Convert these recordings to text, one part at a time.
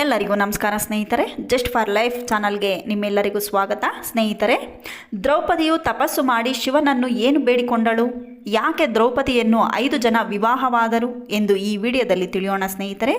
ಎಲ್ಲರಿಗೂ ನಮಸ್ಕಾರ ಸ್ನೇಹಿತರೆ. ಜಸ್ಟ್ ಫಾರ್ ಲೈಫ್ ಚಾನಲ್ಗೆ ನಿಮ್ಮೆಲ್ಲರಿಗೂ ಸ್ವಾಗತ. ಸ್ನೇಹಿತರೆ, ದ್ರೌಪದಿಯು ತಪಸ್ಸು ಮಾಡಿ ಶಿವನನ್ನು ಏನು ಬೇಡಿಕೊಂಡಳು? ಯಾಕೆ ದ್ರೌಪದಿಯನ್ನು ಐದು ಜನ ವಿವಾಹವಾದರು? ಎಂದು ಈ ವಿಡಿಯೋದಲ್ಲಿ ತಿಳಿಯೋಣ ಸ್ನೇಹಿತರೆ.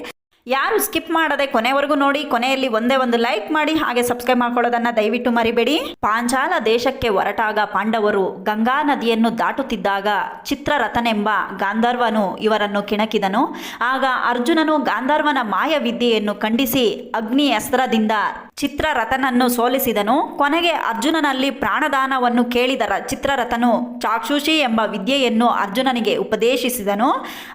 ಯಾರು ಸ್ಕಿಪ್ ಮಾಡದೆ ಕೊನೆವರೆಗೂ ನೋಡಿ, ಕೊನೆಯಲ್ಲಿ ಒಂದೇ ಒಂದು ಲೈಕ್ ಮಾಡಿ, ಹಾಗೆ ಸಬ್ಸ್ಕ್ರೈಬ್ ಮಾಡ್ಕೊಳ್ಳೋದನ್ನ ದಯವಿಟ್ಟು ಮರಿಬೇಡಿ. ಪಾಂಚಾಲ ದೇಶಕ್ಕೆ ಹೊರಟಾಗ ಪಾಂಡವರು ಗಂಗಾ ನದಿಯನ್ನು ದಾಟುತ್ತಿದ್ದಾಗ ಚಿತ್ರರಥನೆಂಬ ಗಾಂಧರ್ವನು ಇವರನ್ನು ಕಿಣಕಿದನು. ಆಗ ಅರ್ಜುನನು ಗಾಂಧರ್ವನ ಮಾಯವಿದ್ಯೆಯನ್ನು ಖಂಡಿಸಿ ಅಗ್ನಿ ಅಸ್ತ್ರದಿಂದ ಚಿತ್ರರಥನನ್ನು ಸೋಲಿಸಿದನು. ಕೊನೆಗೆ ಅರ್ಜುನನಲ್ಲಿ ಪ್ರಾಣದಾನವನ್ನು ಕೇಳಿದ ಚಿತ್ರರಥನು ಚಾಕ್ಷುಷಿ ಎಂಬ ವಿದ್ಯೆಯನ್ನು ಅರ್ಜುನನಿಗೆ ಉಪದೇಶಿಸಿದನು.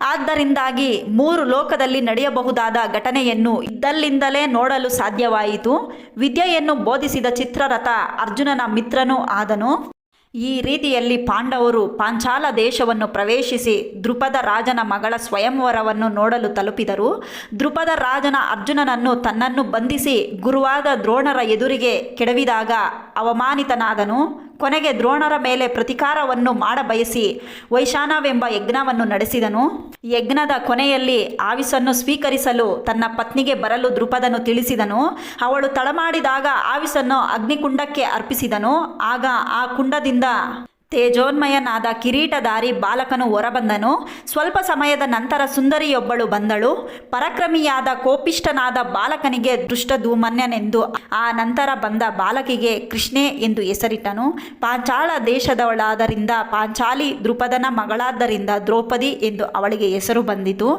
ಆದ್ದರಿಂದಾಗಿ ಮೂರು ಲೋಕದಲ್ಲಿ ನಡೆಯಬಹುದಾದ ಘಟನೆಯನ್ನು ಇದ್ದಲ್ಲಿಂದಲೇ ನೋಡಲು ಸಾಧ್ಯವಾಯಿತು. ವಿದ್ಯೆಯನ್ನು ಬೋಧಿಸಿದ ಚಿತ್ರರಥ ಅರ್ಜುನನ ಮಿತ್ರನೂ ಆದನು. ಈ ರೀತಿಯಲ್ಲಿ ಪಾಂಡವರು ಪಾಂಚಾಲ ದೇಶವನ್ನು ಪ್ರವೇಶಿಸಿ ದೃಪದ ರಾಜನ ಮಗಳ ಸ್ವಯಂವರವನ್ನು ನೋಡಲು ತಲುಪಿದರು. ದೃಪದ ರಾಜನ ಅರ್ಜುನನನ್ನು ತನ್ನನ್ನು ಬಂಧಿಸಿ ಗುರುವಾದ ದ್ರೋಣರ ಎದುರಿಗೆ ಕೆಡವಿದಾಗ ಅವಮಾನಿತನಾದನು. ಕೊನೆಗೆ ದ್ರೋಣರ ಮೇಲೆ ಪ್ರತಿಕಾರವನ್ನು ಮಾಡಬಯಸಿ ವೈಶಾನವೆಂಬ ಯಜ್ಞವನ್ನು ನಡೆಸಿದನು. ಯಜ್ಞದ ಕೊನೆಯಲ್ಲಿ ಆವಿಸನ್ನು ಸ್ವೀಕರಿಸಲು ತನ್ನ ಪತ್ನಿಗೆ ಬರಲು ದೃಪದನು ತಿಳಿಸಿದನು. ಅವಳು ತಳಮಾಡಿದಾಗ ಆವಿಸನ್ನು ಅಗ್ನಿಕುಂಡಕ್ಕೆ ಅರ್ಪಿಸಿದನು. ಆಗ ಆ ಕುಂಡದಿಂದ ತೇಜೋನ್ಮಯನಾದ ಕಿರೀಟಧಾರಿ ಬಾಲಕನು ಹೊರಬಂದನು. ಸ್ವಲ್ಪ ಸಮಯದ ನಂತರ ಸುಂದರಿಯೊಬ್ಬಳು ಬಂದಳು. ಪರಕ್ರಮಿಯಾದ ಕೋಪಿಷ್ಟನಾದ ಬಾಲಕನಿಗೆ ದುಷ್ಟಧೂಮನ್ಯನೆಂದು ಆ ನಂತರ ಬಂದ ಬಾಲಕಿಗೆ ಕೃಷ್ಣೆ ಎಂದು ಹೆಸರಿಟ್ಟನು. ಪಾಂಚಾಳ ದೇಶದವಳಾದರಿಂದ ಪಾಂಚಾಲಿ ದೃಪದನ ಮಗಳಾದ್ದರಿಂದ ದ್ರೌಪದಿ ಎಂದು ಅವಳಿಗೆ ಹೆಸರು ಬಂದಿತು.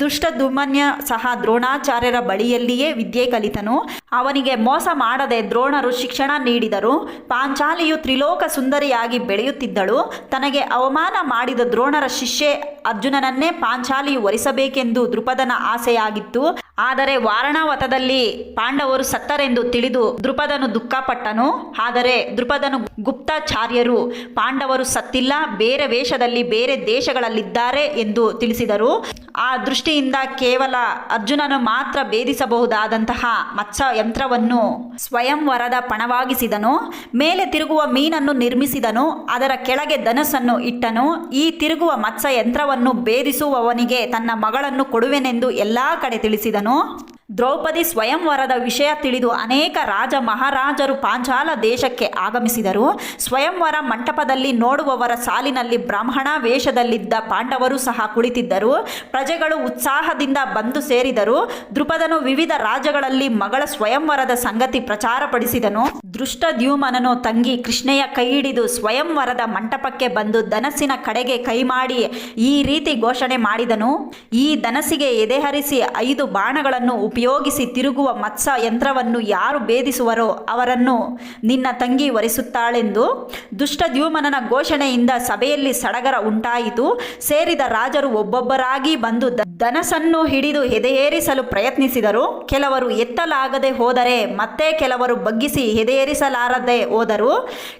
ದುಷ್ಟಧೂಮನ್ಯ ಸಹ ದ್ರೋಣಾಚಾರ್ಯರ ಬಳಿಯಲ್ಲಿಯೇ ವಿದ್ಯೆ ಕಲಿತನು. ಅವನಿಗೆ ಮೋಸ ಮಾಡದೆ ದ್ರೋಣರು ಶಿಕ್ಷಣ ನೀಡಿದರು. ಪಾಂಚಾಲಿಯು ತ್ರಿಲೋಕ ಸುಂದರಿಯಾಗಿ ಬೆಳೆಯುತ್ತಿದ್ದಳು ತನಗೆ ಅವಮಾನ ಮಾಡಿದ ದ್ರೋಣರ ಶಿಷ್ಯೆ ಅರ್ಜುನನನ್ನೇ ಪಾಂಚಾಲಿಯು ವರಿಸಬೇಕೆಂದು ದೃಪದನ ಆಸೆಯಾಗಿತ್ತು. ಆದರೆ ವಾರಣಾವತದಲ್ಲಿ ಪಾಂಡವರು ಸತ್ತರೆಂದು ತಿಳಿದು ದೃಪದನು ದುಃಖಪಟ್ಟನು. ಆದರೆ ದೃಪದನು ಗುಪ್ತಾಚಾರ್ಯರು ಪಾಂಡವರು ಸತ್ತಿಲ್ಲ, ಬೇರೆ ವೇಷದಲ್ಲಿ ಬೇರೆ ದೇಶಗಳಲ್ಲಿದ್ದಾರೆ ಎಂದು ತಿಳಿಸಿದರು. ಆ ದೃಷ್ಟಿಯಿಂದ ಕೇವಲ ಅರ್ಜುನನು ಮಾತ್ರ ಭೇದಿಸಬಹುದಾದಂತಹ ಮತ್ಸ ಯಂತ್ರವನ್ನು ಸ್ವಯಂವರದ ಪಣವಾಗಿಸಿದನು. ಮೇಲೆ ತಿರುಗುವ ಮೀನನ್ನು ನಿರ್ಮಿಸಿದನು, ಅದರ ಕೆಳಗೆ ಧನಸ್ಸನ್ನು ಇಟ್ಟನು. ಈ ತಿರುಗುವ ಮತ್ಸ ಯಂತ್ರವನ್ನು ಭೇದಿಸುವವನಿಗೆ ತನ್ನ ಮಗಳನ್ನು ಕೊಡುವೆನೆಂದು ಎಲ್ಲಾ ಕಡೆ ತಿಳಿಸಿದನು. ¿no? ದ್ರೌಪದಿ ಸ್ವಯಂವರದ ವಿಷಯ ತಿಳಿದು ಅನೇಕ ರಾಜ ಮಹಾರಾಜರು ಪಾಂಚಾಲ ದೇಶಕ್ಕೆ ಆಗಮಿಸಿದರು. ಸ್ವಯಂವರ ಮಂಟಪದಲ್ಲಿ ನೋಡುವವರ ಸಾಲಿನಲ್ಲಿ ಬ್ರಾಹ್ಮಣ ವೇಷದಲ್ಲಿದ್ದ ಪಾಂಡವರು ಸಹ ಕುಳಿತಿದ್ದರು. ಪ್ರಜೆಗಳು ಉತ್ಸಾಹದಿಂದ ಬಂದು ಸೇರಿದರು. ದೃಪದನು ವಿವಿಧ ರಾಜ್ಯಗಳಲ್ಲಿ ಮಗಳ ಸ್ವಯಂವರದ ಸಂಗತಿ ಪ್ರಚಾರಪಡಿಸಿದನು. ದೃಷ್ಟದ್ಯುಮನನು ತಂಗಿ ಕೃಷ್ಣೆಯ ಕೈ ಹಿಡಿದು ಸ್ವಯಂವರದ ಮಂಟಪಕ್ಕೆ ಬಂದು ಧನಸ್ಸಿನ ಕಡೆಗೆ ಕೈ ಮಾಡಿ ಈ ರೀತಿ ಘೋಷಣೆ ಮಾಡಿದನು. ಈ ಧನಸ್ಸಿಗೆ ಎದೆಹರಿಸಿ ಐದು ಬಾಣಗಳನ್ನು ಉಪಯೋಗಿಸಿ ತಿರುಗುವ ಮತ್ಸ ಯಂತ್ರವನ್ನು ಯಾರು ಭೇದಿಸುವರೋ ಅವರನ್ನು ನಿನ್ನ ತಂಗಿ ವರಿಸುತ್ತಾಳೆಂದು ದುಷ್ಟದ್ಯುಮನನ ಘೋಷಣೆಯಿಂದ ಸಭೆಯಲ್ಲಿ ಸಡಗರ ಉಂಟಾಯಿತು. ಸೇರಿದ ರಾಜರು ಒಬ್ಬೊಬ್ಬರಾಗಿ ಬಂದು ಧನಸ್ಸನ್ನು ಹಿಡಿದು ಹೆದೆಯೇರಿಸಲು ಪ್ರಯತ್ನಿಸಿದರು. ಕೆಲವರು ಎತ್ತಲಾಗದೆ ಹೋದರೆ ಮತ್ತೆ ಕೆಲವರು ಬಗ್ಗಿಸಿ ಹೆದೆಯೇರಿಸಲಾರದೆ ಹೋದರು.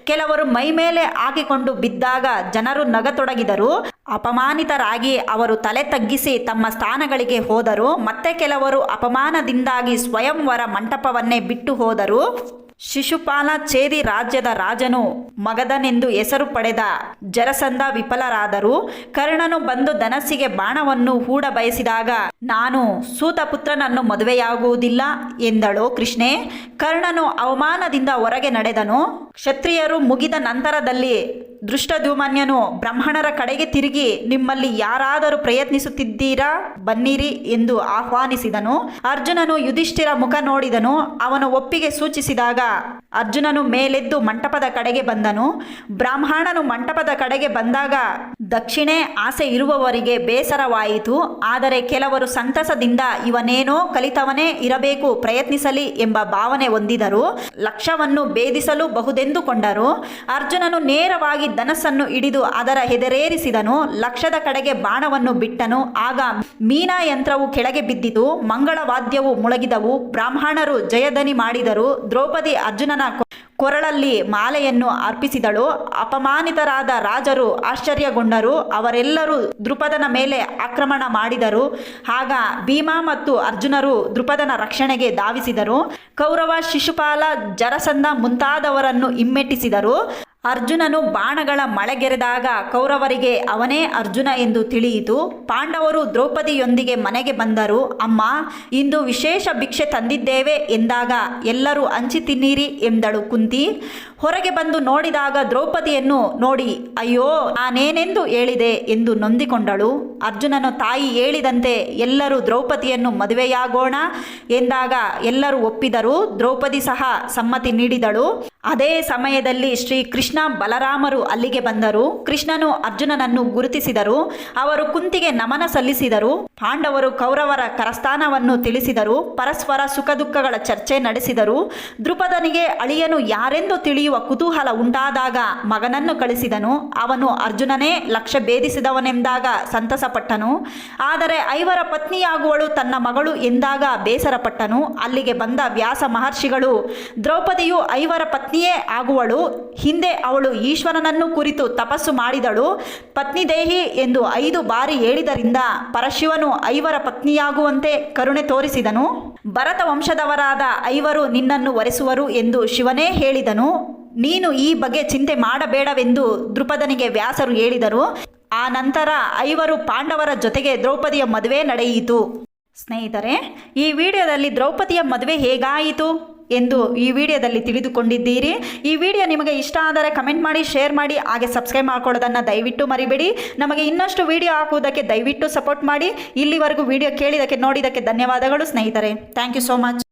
ಕೆಲವರು ಮೈಮೇಲೆ ಹಾಕಿಕೊಂಡು ಬಿದ್ದಾಗ ಜನರು ನಗತೊಡಗಿದರು. ಅಪಮಾನಿತರಾಗಿ ಅವರು ತಲೆ ತಗ್ಗಿಸಿ ತಮ್ಮ ಸ್ಥಾನಗಳಿಗೆ ಹೋದರು. ಮತ್ತೆ ಕೆಲವರು ಅಪಮಾನದಿಂದಾಗಿ ಸ್ವಯಂವರ ಮಂಟಪವನ್ನೇ ಬಿಟ್ಟು ಹೋದರು. ಶಿಶುಪಾಲ ಚೇರಿ ರಾಜ್ಯದ ರಾಜನು ಮಗದನೆಂದು ಹೆಸರು ಪಡೆದ ಜರಸಂಧ ವಿಫಲರಾದರು ಕರ್ಣನು ಬಂದು ಧನಸ್ಸಿಗೆ ಬಾಣವನ್ನು ಹೂಡ ಬಯಸಿದಾಗ, ನಾನು ಸೂತಪುತ್ರನನ್ನು ಮದುವೆಯಾಗುವುದಿಲ್ಲ ಎಂದಳು ಕೃಷ್ಣೆ. ಕರ್ಣನು ಅವಮಾನದಿಂದ ಹೊರಗೆ ನಡೆದನು. ಕ್ಷತ್ರಿಯರು ಮುಗಿದ ನಂತರದಲ್ಲಿ ದೃಷ್ಟದ್ಯುಮನ್ಯನು ಬ್ರಾಹ್ಮಣರ ಕಡೆಗೆ ತಿರುಗಿ, ನಿಮ್ಮಲ್ಲಿ ಯಾರಾದರೂ ಪ್ರಯತ್ನಿಸುತ್ತಿದ್ದೀರಾ? ಬನ್ನಿರಿ ಎಂದು ಆಹ್ವಾನಿಸಿದನು. ಅರ್ಜುನನು ಯುಧಿಷ್ಠಿರ ಮುಖ ನೋಡಿದನು. ಅವನು ಒಪ್ಪಿಗೆ ಸೂಚಿಸಿದಾಗ ಅರ್ಜುನನು ಮೇಲೆದ್ದು ಮಂಟಪದ ಕಡೆಗೆ ಬಂದನು. ಬ್ರಾಹ್ಮಣನು ಮಂಟಪದ ಕಡೆಗೆ ಬಂದಾಗ ದಕ್ಷಿಣೆ ಆಸೆ ಇರುವವರಿಗೆ ಬೇಸರವಾಯಿತು, ಆದರೆ ಕೆಲವರು ಸಂತಸದಿಂದ ಇವನೇನೋ ಕಲಿತವನೇ ಇರಬೇಕು, ಪ್ರಯತ್ನಿಸಲಿ ಎಂಬ ಭಾವನೆ ಹೊಂದಿದರು. ಲಕ್ಷ್ಯವನ್ನು ಭೇದಿಸಲು ಬಹುದೆಂದುಕೊಂಡರು. ಅರ್ಜುನನು ನೇರವಾಗಿ ಧನಸ್ಸನ್ನು ಹಿಡಿದು ಅದರ ಹೆದರೇರಿಸಿದನು. ಲಕ್ಷದ ಕಡೆಗೆ ಬಾಣವನ್ನು ಬಿಟ್ಟನು. ಆಗ ಮೀನಾ ಯಂತ್ರವು ಕೆಳಗೆ ಬಿದ್ದಿತು. ಮಂಗಳವಾದ್ಯವು ಮುಳಗಿದವು. ಬ್ರಾಹ್ಮಣರು ಜಯಧನಿ ಮಾಡಿದರು. ದ್ರೌಪದಿ ಅರ್ಜುನನ ಕೊರಳಲ್ಲಿ ಮಾಲೆಯನ್ನು ಅರ್ಪಿಸಿದಳು. ಅಪಮಾನಿತರಾದ ರಾಜರು, ಆಶ್ಚರ್ಯಗೊಂಡರು. ಅವರೆಲ್ಲರೂ ದೃಪದನ ಮೇಲೆ ಆಕ್ರಮಣ ಮಾಡಿದರು. ಆಗ ಭೀಮಾ ಮತ್ತು ಅರ್ಜುನರು ದೃಪದನ ರಕ್ಷಣೆಗೆ ಧಾವಿಸಿದರು. ಕೌರವ ಶಿಶುಪಾಲ ಜರಸಂಧ ಮುಂತಾದವರನ್ನು ಹಿಮ್ಮೆಟ್ಟಿಸಿದರು. ಅರ್ಜುನನು ಬಾಣಗಳ ಮಳೆಗೆರೆದಾಗ ಕೌರವರಿಗೆ, ಅವನೇ ಅರ್ಜುನ ಎಂದು ತಿಳಿಯಿತು. ಪಾಂಡವರು ದ್ರೌಪದಿಯೊಂದಿಗೆ ಮನೆಗೆ ಬಂದರು. ಅಮ್ಮ, ಇಂದು ವಿಶೇಷ ಭಿಕ್ಷೆ ತಂದಿದ್ದೇವೆ ಎಂದಾಗ ಎಲ್ಲರೂ ಹಂಚಿ ತಿನ್ನಿರಿ ಎಂದಳು ಕುಂತಿ. ಹೊರಗೆ ಬಂದು ನೋಡಿದಾಗ ದ್ರೌಪದಿಯನ್ನು ನೋಡಿ, ಅಯ್ಯೋ, ನಾನೇನೆಂದು ಹೇಳಿದೆ ಎಂದು ನೊಂದಿಕೊಂಡಳು. ಅರ್ಜುನನು ತಾಯಿ ಹೇಳಿದಂತೆ ಎಲ್ಲರೂ ದ್ರೌಪದಿಯನ್ನು ಮದುವೆಯಾಗೋಣ ಎಂದಾಗ ಎಲ್ಲರೂ ಒಪ್ಪಿದರು. ದ್ರೌಪದಿ ಸಹ ಸಮ್ಮತಿ ನೀಡಿದಳು. ಅದೇ ಸಮಯದಲ್ಲಿ ಶ್ರೀ ಕೃಷ್ಣ ಬಲರಾಮರು ಅಲ್ಲಿಗೆ ಬಂದರು. ಕೃಷ್ಣನು ಅರ್ಜುನನನ್ನು ಗುರುತಿಸಿದರು. ಅವರು ಕುಂತಿಗೆ ನಮನ ಸಲ್ಲಿಸಿದರು. ಪಾಂಡವರು ಕೌರವರ ಕರಸ್ಥಾನವನ್ನು ತಿಳಿಸಿದರು. ಪರಸ್ಪರ ಸುಖ ದುಃಖಗಳ ಚರ್ಚೆ ನಡೆಸಿದರು. ದೃಪದನಿಗೆ ಅಳಿಯನು ಯಾರೆಂದು ತಿಳಿಯುವ ಕುತೂಹಲ ಉಂಟಾದಾಗ ಮಗನನ್ನು ಕಳಿಸಿದನು. ಅವನು ಅರ್ಜುನನೇ, ಲಕ್ಷ್ಯ ಭೇದಿಸಿದವನೆಂದಾಗ ಸಂತಸಪಟ್ಟನು ಆದರೆ ಐವರ ಪತ್ನಿಯಾಗುವಳು ತನ್ನ ಮಗಳು ಎಂದಾಗ ಬೇಸರಪಟ್ಟನು. ಅಲ್ಲಿಗೆ ಬಂದ ವ್ಯಾಸ ಮಹರ್ಷಿಗಳು, ದ್ರೌಪದಿಯು ಐವರ ಪತ್ನಿಯೇ ಆಗುವಳು. ಹಿಂದೆ ಅವಳು ಈಶ್ವರನನ್ನು ಕುರಿತು ತಪಸ್ಸು ಮಾಡಿದಳು. ಪತ್ನಿದೇಹಿ ಎಂದು ಐದು ಬಾರಿ ಹೇಳಿದರಿಂದ ಪರಶಿವನು ಐವರ ಪತ್ನಿಯಾಗುವಂತೆ ಕರುಣೆ ತೋರಿಸಿದನು. ಭರತ ವಂಶದವರಾದ ಐವರು ನಿನ್ನನ್ನು ಒರೆಸುವರು ಎಂದು ಶಿವನೇ ಹೇಳಿದನು. ನೀನು ಈ ಬಗ್ಗೆ ಚಿಂತೆ ಮಾಡಬೇಡವೆಂದು ದೃಪದನಿಗೆ ವ್ಯಾಸರು ಹೇಳಿದರು. ಆ ನಂತರ ಐವರು ಪಾಂಡವರ ಜೊತೆಗೆ ದ್ರೌಪದಿಯ ಮದುವೆ ನಡೆಯಿತು. ಸ್ನೇಹಿತರೆ, ಈ ವಿಡಿಯೋದಲ್ಲಿ ದ್ರೌಪದಿಯ ಮದುವೆ ಹೇಗಾಯಿತು ಎಂದು ಈ ವಿಡಿಯೋದಲ್ಲಿ ತಿಳಿದುಕೊಂಡಿದ್ದೀರಿ. ಈ ವಿಡಿಯೋ ನಿಮಗೆ ಇಷ್ಟ ಆದರೆ ಕಮೆಂಟ್ ಮಾಡಿ, ಶೇರ್ ಮಾಡಿ, ಹಾಗೆ ಸಬ್ಸ್ಕ್ರೈಬ್ ಮಾಡ್ಕೊಳ್ಳೋದನ್ನು ದಯವಿಟ್ಟು ಮರಿಬೇಡಿ. ನಮಗೆ ಇನ್ನಷ್ಟು ವಿಡಿಯೋ ಹಾಕುವುದಕ್ಕೆ ದಯವಿಟ್ಟು ಸಪೋರ್ಟ್ ಮಾಡಿ. ಇಲ್ಲಿವರೆಗೂ ವಿಡಿಯೋ ಕೇಳಿದ್ದಕ್ಕೆ, ನೋಡಿದ್ದಕ್ಕೆ ಧನ್ಯವಾದಗಳು ಸ್ನೇಹಿತರೆ. Thank you so much.